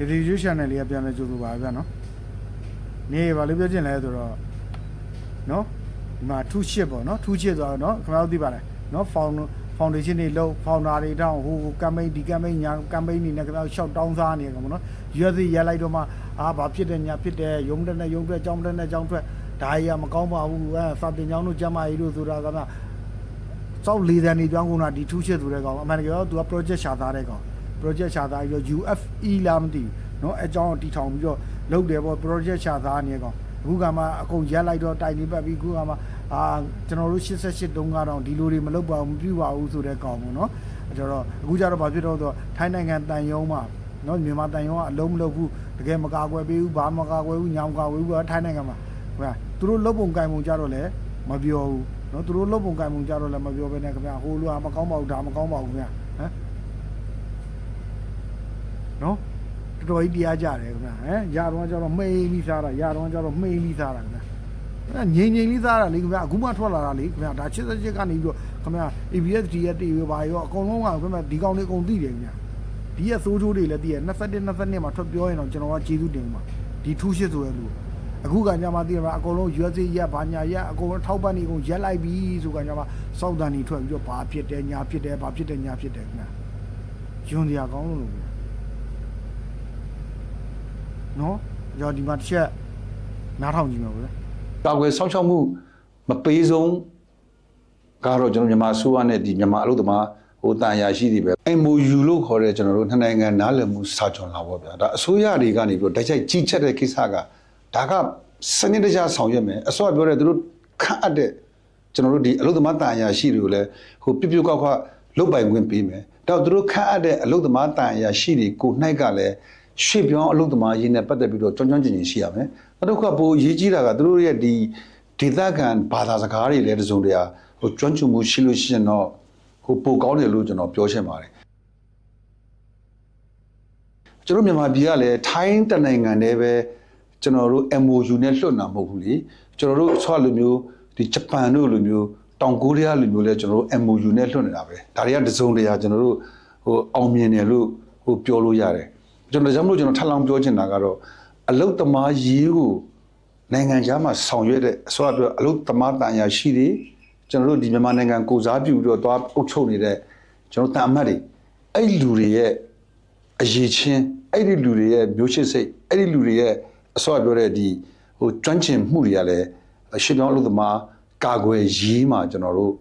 ဒီဒီ YouTube channel လေးကပြန်လဲကြိုးဆိုပါဗျာနော်နေပါလို့ပြောချင်လဲဆိုတော့နော်ဒီမှာထူးရှစ်ပေါ့နော်ထူးရှစ်ဆိုတော့နော်ခင်ဗျားတို့သိပါတယ်နော်ဖောင်ဖောင်ဒေးရှင်းတွေလုံးဖောင်တာတွေတောင်းဟိုကမ်ပိန်းဒီကမ်ပိန်းညာကမ်ပိန်းနေနဲ့ခင်ဗျားတို့ရှောက်တောင်းစားနေကြမှာနော်ရွက်စီရက်လိုက်တော့မှအာဘာဖြစ်တယ်ညာဖြစ်တယ်ယုံတဲ့နဲ့ယုံတဲ့ကြောင်းတဲ့နဲ့ကြောင်းထွက်ဒါကြီးကမကောင်းပါဘူးအဲစာတင်ကြောင်းတို့ကျမ်းမာရေးတို့ဆိုတာကဗျာစောက်လေးတန်းနေပြောင်းကုန်တာဒီထူးချစ်ဆိုတဲ့ကောင်အမှန်တကယ်တော့သူက project ရှာသားတဲ့ကောင် project ရှာသားပြီးတော့ UFE လားမသိဘူးเนาะအကြောင်းတီထောင်ပြီးတော့လုပ်တယ်ပေါ့ project ရှာသားနေကောင်အခုကမှအကုန်ရက်လိုက်တော့တိုင်နေပတ်ပြီးအခုကမှအာကျွန်တော်တို့88တုန်းကတော့ဒီလိုတွေမလုပ်ပါဘူးမပြုပါဘူးဆိုတဲ့ကောင်ပေါ့เนาะအဲ့တော့အခုကျတော့ဘာဖြစ်တော့ဆိုတော့ထိုင်းနိုင်ငံတန်ယုံမှာเนาะမြန်မာတန်ယုံကအလုံးမလုပ်ဘူးတကယ်မကာကွယ်ပေးဘူးဘာမကာကွယ်ဘူးညောင်ကာကွယ်ဘူးကထိုင်းနိုင်ငံမှာဟုတ်လားသူတို့လုပ်ပုံကင်ပုံကြတော့လေမပြောဘူး နော်သူတို့လုပ်ပုံကင်ပုံကြတော့လည်းမပြောဘဲနဲ့ခင်ဗျာဟိုလူကမကောင်းပါဘူးဒါမကောင်းပါဘူးခင်ဗျာ နော်တော်တော်ကြီးတရားကြတယ်ခင်ဗျာဟမ်ရတော့ကျတော့မှိန်ပြီးစားတာရတော့ကျတော့မှိန်ပြီးစားတာခင်ဗျာအဲ့ငိမ့်ငိမ့်လေးစားတာလေခင်ဗျာအခုမှထွက်လာတာလေခင်ဗျာဒါ88ကနေပြီးတော့ခင်ဗျာ ABS ဒီရဲ့တီရပါရောအကုန်လုံးကခင်ဗျာဒီကောင်လေးအကုန်သိတယ်ခင်ဗျာဒီရဲ့စိုးချိုးတွေလည်းသိရ21 22မှာထွက်ပြောရင်တော့ကျွန်တော်ကကျေးဇူးတင်ပါဒီထူးရှစ်ဆိုရဲလူအခုကညမှာတည်ရမှာအကုန်လုံး USA ရက်ဘာညာရက်အကုန်လုံးထောက်ပံ့နေကုန်ရက်လိုက်ပြီဆိုကညမှာစောက်တန်နေထွက်ပြီးတော့ဘာဖြစ်တယ်ညာဖြစ်တယ်ဘာဖြစ်တယ်ညာဖြစ်တယ်ခင်ဗျယွန်တရားကောင်းလို့လို့ ဗျာနော်ကြောဒီမှာတစ်ချက်နားထောင်ကြည့်မှာဗျာကာကွယ်စောင့်ရှောက်မှုမပေးဆုံးကတော့ကျွန်တော်မြန်မာအစိုးရနဲ့ဒီမြန်မာအလုပ်သမားဟိုတန်ရာရှိတွေပဲ MOU လို့ခေါ်တဲ့ကျွန်တော်တို့နှစ်နိုင်ငံနားလည်မှုစာချွန်လာပေါ့ဗျာဒါအစိုးရတွေကနေပြီးတော့တိုက်ရိုက်ကြီးချက်တဲ့ကိစ္စကဒါကစနစ်တကျဆောင်ရွက်မယ်အစိုးရပြောတဲ့သူတို့ခန့်အပ်တဲ့ကျွန်တော်တို့ဒီအလုပ်သမားတန်ရာရှိတွေကိုလည်းဟိုပြပြကောက်ခွလုတ်ပိုင်ခွင့်ပေးမယ်ဒါတော့သူတို့ခန့်အပ်တဲ့အလုပ်သမားတန်ရာရှိတွေကိုနှိုက်ကလည်း ရွှေ့ပြောင်းအလုပ်သမားရင်းနဲ့ပတ်သက်ပြီးတော့ကြွန့်ကြွန့်ကျင်ကျင်ရှိရမယ်နောက်တစ်ခုကပိုအရေးကြီးတာကသူတို့ရဲ့ဒီဒေသခံဘာသာစကားတွေလည်းတစုံတရာဟိုကျွမ်းကျင်မှုရှိလို့ရှိရင်တော့ဟိုပိုကောင်းတယ်လို့ကျွန်တော်ပြောချင်ပါတယ်ကျွန်တော်မြန်မာပြည်ကလည်းထိုင်းတနိုင်ငံတည်းပဲကျွန်တော်တို့ MOU နဲ့လွှတ်တာမဟုတ်ဘူးလေကျွန်တော်တို့ဆော့လိုမျိုးဒီဂျပန်တို့လိုမျိုးတောင်ကိုရီးယားလိုမျိုးလဲကျွန်တော်တို့ MOU နဲ့လွှတ်နေတာပဲဒါတွေကတစုံတရာကျွန်တော်တို့ဟိုအောင်မြင်တယ်လို့ဟိုပြောလို့ရတယ် ကျွန်တော်ဒါကြောင့်မလို့ကျွန်တော်ထပ်လောင်းပြောချင်တာကတော့အလုတ်သမားရေးကိုနိုင်ငံခြားမှာဆောင်ရွက်တဲ့အစိုးရပြောအလုတ်သမားတန်ရာရှိတွေကျွန်တော်တို့ဒီမြန်မာနိုင်ငံကိုစားပြုပြီးတော့သွားအုပ်ချုပ်နေတဲ့ကျွန်တော်တန်အမတ်တွေအဲ့ဒီလူတွေရဲ့အရေးချင်းအဲ့ဒီလူတွေရဲ့မျိုးချစ်စိတ်အဲ့ဒီလူတွေရဲ့အစောပြောတဲ့ဒီဟိုကျွမ်းကျင်မှုတွေကလည်းရှင်းပြောင်းအလုပ်သမားကာကွယ်ရေးမှာကျွန်တော်တို့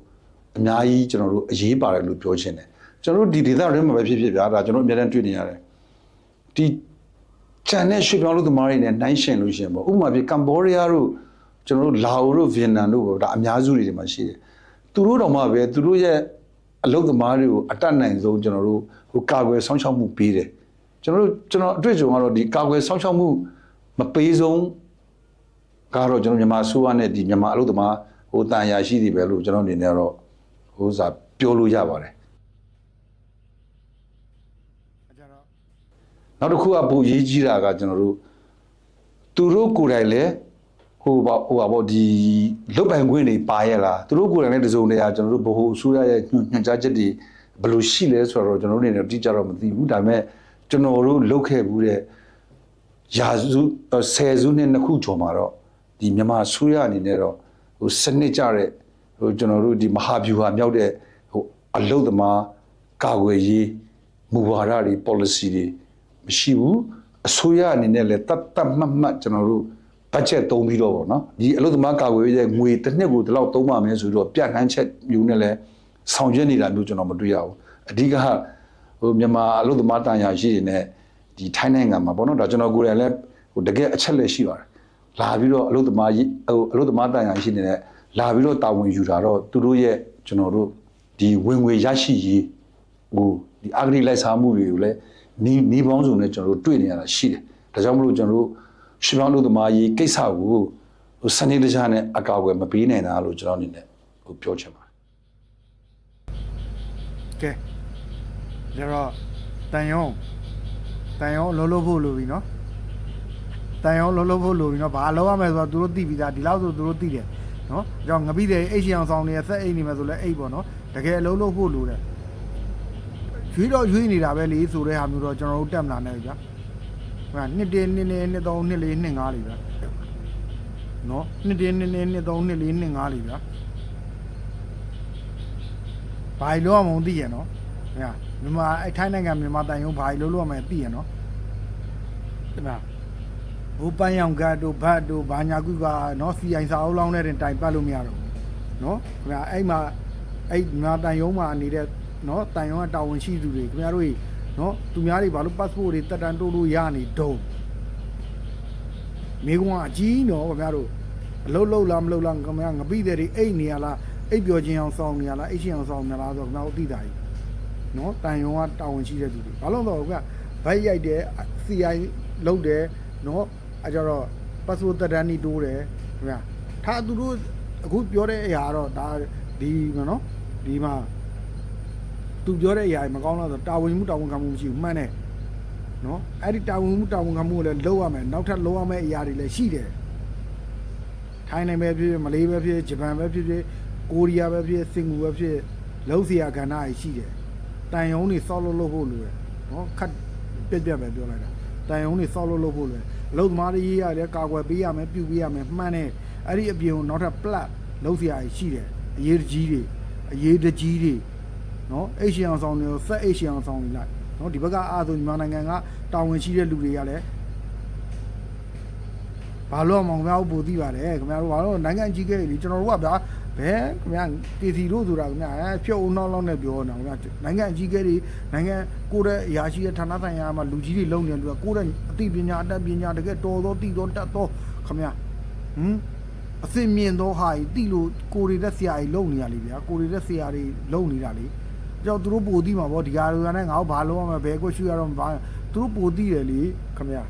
အများကြီးကျွန်တော်တို့အရေးပါတယ်လို့ပြောချင်တယ်ကျွန်တော်တို့ဒီဒေသတွေမှာပဲဖြစ်ဖြစ်ဗျာဒါကျွန်တော်အများတန်းတွေ့နေရတယ် ဒီကျန်တဲ့ရှင်းပြောင်းအလုပ်သမားတွေနဲ့နှိုင်းယှဉ်လို့ရှရင်ပေါ့ဥပမာပြကမ်ဘောဒီးယားတို့ကျွန်တော်တို့လာအိုတို့ဗီယက်နမ်တို့ပေါ့ဒါအများစုတွေဒီမှာရှိတယ်သူတို့တော့မှပဲသူတို့ရဲ့အလုပ်သမားတွေကိုအတတ်နိုင်ဆုံးကျွန်တော်တို့ဟိုကာကွယ်ဆောင်ရှောက်မှုပေးတယ်ကျွန်တော်တို့ကျွန်တော်အတွေ့အကြုံကတော့ဒီကာကွယ်ဆောင်ရှောက်မှုမပေးဆုံးကတော့ကျွန်တော်မြန်မာအစိုးရနဲ့ဒီမြန်မာအလုပ်သမားဟိုတန်ရာရှိတွေပဲလို့ကျွန်တော်အနေနဲ့တော့ဟိုစားပြောလို့ရပါတယ် အကြတော့ နောက်တစ်ခုကပိုရေးကြီးတာကကျွန်တော်တို့သူတို့ကိုယ်တိုင်လည်းဟိုပါဟိုပါဗောဒီလုတ်ပိုင်ခွင့်တွေပါရဲ့လားသူတို့ကိုယ်တိုင်လည်းတစုံတရာကျွန်တော်တို့ဘ ਹੁ အစိုးရရဲ့ညွှန်ကြားချက်တွေဘယ်လိုရှိလဲဆိုတော့ကျွန်တော်တို့အနေနဲ့တိကျတော့မသိဘူးဒါပေမဲ့ကျွန်တော်တို့လုတ်ခဲ့ဘူးတဲ့ရာစုဆယ်စုနှစ်နှစ်ခုကျော်မှာတော့ဒီမြန်မာအစိုးရအနေနဲ့တော့ဟိုစနစ်ကြတဲ့ဟိုကျွန်တော်တို့ဒီမဟာဗျူဟာမြောက်တဲ့ဟိုအလုတ်သမားကာကွယ်ရေးမူဝါဒတွေ policy တွေ မရှိဘူးအစိုးရအနေနဲ့လည်းတတ်တတ်မှတ်မှတ်ကျွန်တော်တို့ budget သုံးပြီးတော့ဗောနော်ဒီအလုတ်သမားကာကွယ်ရေးရဲ့ငွေတစ်နှစ်ကိုဒီလောက်သုံးပါမယ်ဆိုတော့ပြန့်နှန်းချက်မျိုးနဲ့လည်းဆောင်ရွက်နေတာမျိုးကျွန်တော်မတွေ့ရဘူးအဓိကဟိုမြန်မာအလုတ်သမားတန်ရာရှိတွေနဲ့ဒီထိုင်းနိုင်ငံမှာပေါ့နော်ဒါကျွန်တော်ကိုယ်တိုင်လည်းဟိုတကယ်အချက်လက်ရှိပါတယ်လာပြီးတော့အလုပ်သမားကြီးဟိုအလုပ်သမားတန်ရာရှိနေတဲ့လာပြီးတော့တာဝန်ယူတာတော့သူတို့ရဲ့ကျွန်တော်တို့ဒီဝင်ငွေရရှိရေးဟိုဒီအဂရိလိုက်စားမှုတွေကိုလည်း နီးနီးပေါင်းစုံနဲ့ကျွန်တော်တို့တွေ့နေရတာရှိတယ်ဒါကြောင့်မလို့ကျွန်တော်တို့ရှင်ပေါင်းလုပ်သမားရေးကိစ္စကိုဟိုစနေတခြားနဲ့အကာအကွယ်မပေးနိုင်တာလို့ကျွန်တော်အနေနဲ့ဟိုပြောချင်ပါတယ်ကဲကြတော့တန်ယုံတန်ယုံလုံးလုံးဖို့လိုပြီနော်တန်ယုံလုံးလုံးဖို့လိုပြီနော်ဘာလုံးရမယ်ဆိုတော့သူတို့သိပြီးသားဒီလောက်ဆိုသူတို့သိတယ်နော်ကြောင့်ငပိတယ်အိတ်ချအောင်ဆောင်နေရဆက်အိတ်နေမယ်ဆိုလဲအိတ်ပေါ့နော်တကယ်အလုံးလုံးဖို့လိုတယ် ရွေးတော့ရွေးနေတာပဲလေဆိုတဲ့ဟာမျိုးတော့ကျွန်တော်တို့တက်မလာနဲ့ကြာဟိုနှစ်တင်းနှစ်နေနှစ်သုံးနှစ်လေးနှစ်ငါးလေးဗျာနော်နှစ်တင်းနှစ်နေနှစ်သုံးနှစ်လေးနှစ်ငါးလေးဗျာဘာလို့အောင်မသိရနော်ဟဲ့မြန်မာအဲ့ထိုင်းနိုင်ငံမြန်မာတိုင်ရုံဘာလို့လို့ရမယ်သိရနော်ဒီမှာဟိုပန်းရောင်ကတ်တို့ဘတ်တို့ဘာညာကုကနော်စီအိုင်စာအုပ်လောင်းတဲ့တိုင်ပတ်လို့မရတော့ဘူးနော်ခင်ဗျာအဲ့မှာအဲ့မြန်မာတိုင်ရုံမှာနေတဲ့ နော်တိုင်ရုံကတာဝန်ရှိသူတွေခင်ဗျားတို့ကြီးနော်သူများတွေဘာလို့ passport တွေတက်တန်းတိုးလို့ရနေတော့မိကွန်းအကြီးနော်ခင်ဗျားတို့အလုံးလုံးလားမလုံးလားခင်ဗျားငပိတဲ့တွေအိတ်နေရလားအိတ်ပြောချင်းအောင်စောင်းနေရလားအိတ်ချင်းအောင်စောင်းနေလားဆိုတော့ခင်ဗျားတို့သိတာကြီးနော်တန်ယုံကတာဝန်ရှိတဲ့သူတွေဘာလို့လဲဆိုတော့ကဘိုက်ရိုက်တယ် CI လုတ်တယ်နော်အဲကြတော့ password တက်တန်းနီတိုးတယ်ခင်ဗျာထားသူတို့အခုပြောတဲ့အရာတော့ဒါဒီနော်ဒီမှာ သူပြောတဲ့အရာမကောင်းတော့ဆိုတာဝန်မှုတာဝန်ခံမှုမရှိဘူးမှန်တယ်နော်အဲ့ဒီတာဝန်မှုတာဝန်ခံမှုကိုလည်းလုပ်ရမယ်နောက်ထပ်လုပ်ရမယ့်အရာတွေလည်းရှိတယ်ထိုင်းနိုင်ငံပဲဖြစ်ဖြစ်မလေးပဲဖြစ်ဖြစ်ဂျပန်ပဲဖြစ်ဖြစ်ကိုရီးယားပဲဖြစ်ဖြစ်စင်ကာပူပဲဖြစ်ဖြစ်လုံးစရာကဏ္ဍတွေရှိတယ်တန်ယုံတွေစောက်လို့လုပ်ဖို့လိုတယ်နော်ခတ်ပြက်ပြက်ပဲပြောလိုက်တာတန်ယုံတွေစောက်လို့လုပ်ဖို့လိုတယ်အလုပ်သမားတွေရေးရတယ်ကာကွယ်ပေးရမယ်ပြုပေးရမယ်မှန်တယ်အဲ့ဒီအပြင်ကိုနောက်ထပ် plat လုပ်စရာရှိတယ်အရေးတကြီးတွေအရေးတကြီးတွေ နော်အိတ်ရှင်အောင်ဆောင်တွေဆက်အိတ်ရှင်အောင်ဆောင်နေလိုက်နော်ဒီဘက်ကအားဆိုမြန်မာနိုင်ငံကတာဝန်ရှိတဲ့လူတွေကလည်းဘာလို့မောင်များဘူးပို့သိပါတယ်ခင်ဗျားတို့ဘာလို့နိုင်ငံကြီးခဲ့လေကျွန်တော်တို့ကဗျာဘဲခင်ဗျာတီစီတို့ဆိုတာခင်ဗျာအဲဖြုတ်အောင်နောက်လောက်နဲ့ပြောနေတာခင်ဗျာနိုင်ငံအကြီးကဲတွေနိုင်ငံကိုယ်တဲ့အရာရှိတဲ့ဌာနဆိုင်ရာမှာလူကြီးတွေလုံနေတယ်သူကကိုယ်တဲ့အသိပညာအတတ်ပညာတကယ်တော်တော်သိတော်တတ်တော်ခင်ဗျာဟမ်အစင်မြင့်သောဟာကြီးတိလို့ကိုယ်တွေတဲ့ဆရာကြီးလုံနေရလေဗျာကိုယ်တွေတဲ့ဆရာတွေလုံနေတာလေ ကြောက်သူတို့ပို့သိမှာပေါ့ဒီဟာတွေကလည်းငါတို့ဘာလို့ရမလဲဘယ်ကိုရှူရတော့ဘာသူတို့ပို့သိတယ်လေခင်ဗျာ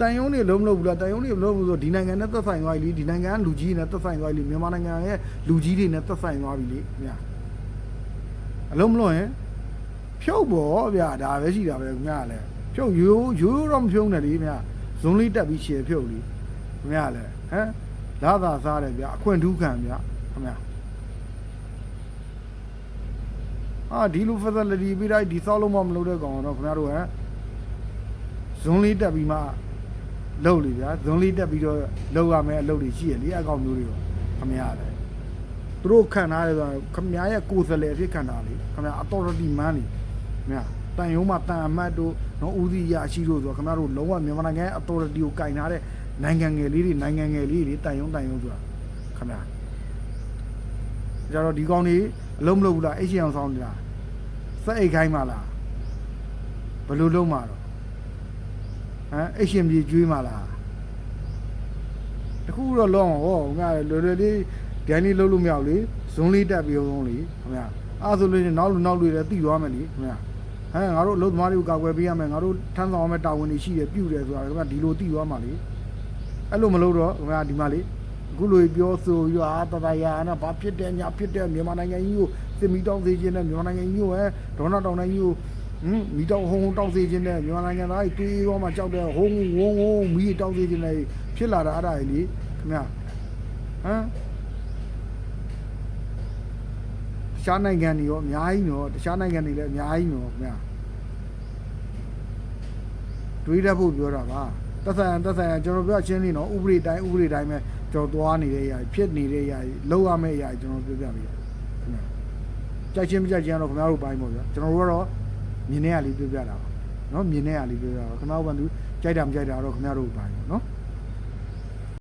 တန်ယုံတွေလုံးမလို့ဘူးလားတန်ယုံတွေမလို့ဘူးဆိုဒီနိုင်ငံနဲ့သက်ဆိုင်သွားပြီလေဒီနိုင်ငံကလူကြီးတွေနဲ့သက်ဆိုင်သွားပြီလေမြန်မာနိုင်ငံရဲ့လူကြီးတွေနဲ့သက်ဆိုင်သွားပြီလေခင်ဗျာအလုံးမလို့ရင်ဖြုတ်ပေါ်ဗျာဒါပဲရှိတာပဲခင်ဗျာလည်းဖြုတ်ရိုးရိုးတော့မဖြုတ်နဲ့လေခင်ဗျာဇွန်လေးတက်ပြီးရှယ်ဖြုတ်လေခင်ဗျာလည်းဟမ်လာသာစားတယ်ဗျာအခွင့်ထူးခံဗျာခင်ဗျာ အာဒီလို facility ပြီးတိုင်းဒီဆောက်လို့မမလုပ်တဲ့ကောင်တော့ခင်ဗျားတို့ဟမ်ဇွန်လေးတက်ပြီးမှလုပ်လေဗျာဇွန်လေးတက်ပြီးတော့လုပ်ရမယ်အလုပ်တွေရှိရလေအကောင်မျိုးတွေတော့ခမရတယ်သူတို့ခံထားတယ်ဆိုတော့ခမရဲ့ကိုယ်စလဲဖြစ်ခံတာလေခမ authority man လေခမတန်ရုံးမှာတန်အမတ်တို့နော်ဦးစီးရရှိတို့ဆိုတော့ခမတို့လုံးဝမြန်မာနိုင်ငံရဲ့ authority ကိုကင်ထားတဲ့နိုင်ငံငယ်လေးတွေနိုင်ငံငယ်လေးတွေတန်ရုံးတန်ရုံးဆိုတာခမကြတော့ဒီကောင်တွေ အလုံးမလုပ်ဘူးလားအိတ်ရှင်အောင်ဆောင်နေတာစက်အိတ်ခိုင်းပါလားဘယ်လိုလုပ်မှာတော့ဟမ်အရှင်ပြေကျွေးมาလားတခုတော့လောအောင်ဟောငါလွယ်လွယ်လေးဒန်လေးလုံးလို့မရဘူးလေဇွန်းလေးတက်ပြီးအောင်လေခင်ဗျာအားဆိုလို့နောက်လူနောက်လူတွေတိသွားမယ်လေခင်ဗျာဟမ်ငါတို့အလုပ်သမားတွေကိုကာကွယ်ပေးရမယ်ငါတို့ထမ်းဆောင်ရမယ်တာဝန်တွေရှိတယ်ပြုတယ်ဆိုတာခင်ဗျာဒီလိုတိသွားမှာလေအဲ့လိုမလုပ်တော့ခင်ဗျာဒီမှာလေအ ခုလိုပြောဆိုရအာတတရာနာဘာဖြစ်တယ်ညာဖြစ်တယ်မြန်မာနိုင်ငံကြီးကိုစစ်မီတောင်းစေခြင်းနဲ့မြန်မာနိုင်ငံကြီးကိုဟဲဒေါနာတောင်နိုင်ငံကြီးကိုဟမ်မိတောင်ဟုံဟုံတောက်စေခြင်းနဲ့မြန်မာနိုင်ငံသားကြီးတွေးရောမှကြောက်တဲ့ဟုံဝုံဝုံမိတောက်စေခြင်းနဲ့ဖြစ်လာတာအဲ့ဒါကြီးလေခင်ဗျဟမ်တခြားနိုင်ငံတွေရောအများကြီးနော်တခြားနိုင်ငံတွေလည်းအများကြီးနော်ခင်ဗျတွေးတတ်ဖို့ပြောတာပါ သက်ဆိုင်သက်ဆိုင်ကျွန်တော်ပြောချင်းလေးနော်ဥပဒေတိုင်းဥပဒေတိုင်းပဲကျွန်တော်သွားနေတဲ့အရာဖြစ်နေတဲ့အရာလောက်ရမယ့်အရာကျွန်တော်ပြောပြပေးတာခင်ဗျာကြိုက်ချင်းမကြိုက်ချင်းတော့ခင်ဗျားတို့ပိုင်းပေါ့ဗျာကျွန်တော်တို့ကတော့မြင်တဲ့အရာလေးပြောပြတာပါနော်မြင်တဲ့အရာလေးပြောပြတာခင်ဗျားတို့ကသူကြိုက်တာမကြိုက်တာတော့ခင်ဗျားတို့ပိုင်းပေါ့နော်